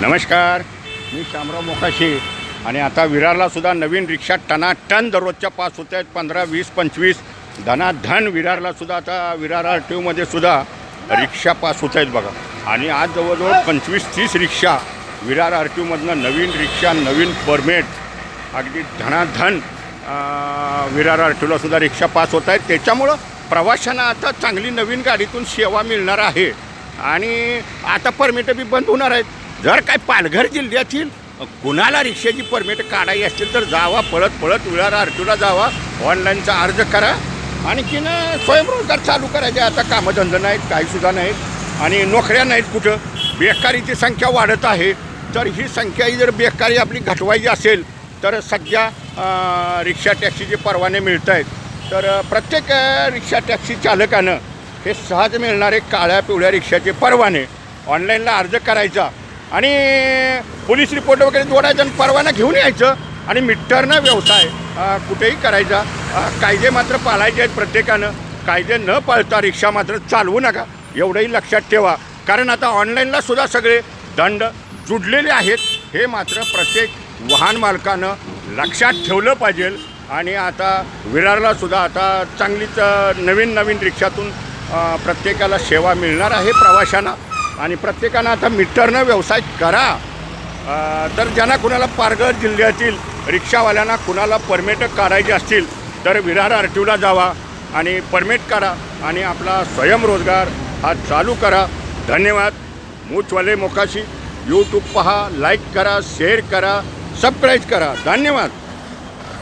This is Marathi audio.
नमस्कार मी शामराव मोकाशी. आणि आता विरारला सुद्धा नवीन रिक्षा टनाटन दररोजच्या पास होत आहेत पंधरा वीस पंचवीस. धनाधन विरारला सुद्धा आता विरार आर टी ओमध्ये सुद्धा रिक्षा पास होत आहेत बघा. आणि आज जवळजवळ पंचवीस तीस रिक्षा विरार आर टी ओमधनं नवीन रिक्षा नवीन परमिट अगदी धनाधन विरार आर टी ओलासुद्धा रिक्षा पास होत आहेत. त्याच्यामुळं प्रवाशांना आता चांगली नवीन गाडीतून सेवा मिळणार आहे. आणि आता परमिट बी बंद होणार आहेत. जर काय पालघर जिल्ह्यातील कुणाला रिक्षाची परमिट काढायची असतील तर जावा पळत पळत विळारा आर जावा ऑनलाईनचा अर्ज करा. आणखीन स्वयंरोजगार चालू करायचे. आता कामधंदे नाहीत काहीसुद्धा नाहीत आणि नोकऱ्या नाहीत कुठं. बेकारीची संख्या वाढत आहे. तर ही संख्या ही जर बेकारी आपली घटवायची असेल तर सध्या रिक्षा टॅक्सीचे परवाने मिळत आहेत तर प्रत्येक रिक्षा टॅक्सी चालकानं हे सहज मिळणारे काळ्या पिवळ्या रिक्षाचे परवाने. ऑनलाईनला अर्ज करायचा. आणि पोलीस रिपोर्ट वगैरे जोडायचं आणि परवाना घेऊन यायचं. आणि मिट्टरनं व्यवसाय कुठेही करायचा. कायदे मात्र पाळायचे आहेत प्रत्येकानं. कायदे न पाळता रिक्षा मात्र चालवू नका. एवढंही लक्षात ठेवा. कारण आता ऑनलाईनला सुद्धा सगळे दंड जुडलेले आहेत. हे मात्र प्रत्येक वाहन मालकानं लक्षात ठेवलं पाहिजे. आणि आता विरारला सुद्धा आता चांगलीच नवीन नवीन रिक्षातून प्रत्येकाला सेवा मिळणार आहे प्रवाशांना. आणि प्रत्येकानं आता मीटरनं व्यवसाय करा. तर ज्यांना कुणाला पारघर जिल्ह्यातील रिक्षावाल्यांना कुणाला परमिट काढायचे असतील तर विरार आर जावा आणि परमिट काढा आणि आपला स्वयंरोजगार हा चालू करा. धन्यवाद. मूचवाले मोकाशी. यूट्यूब पहा लाईक करा शेअर करा सबस्क्राईब करा. धन्यवाद.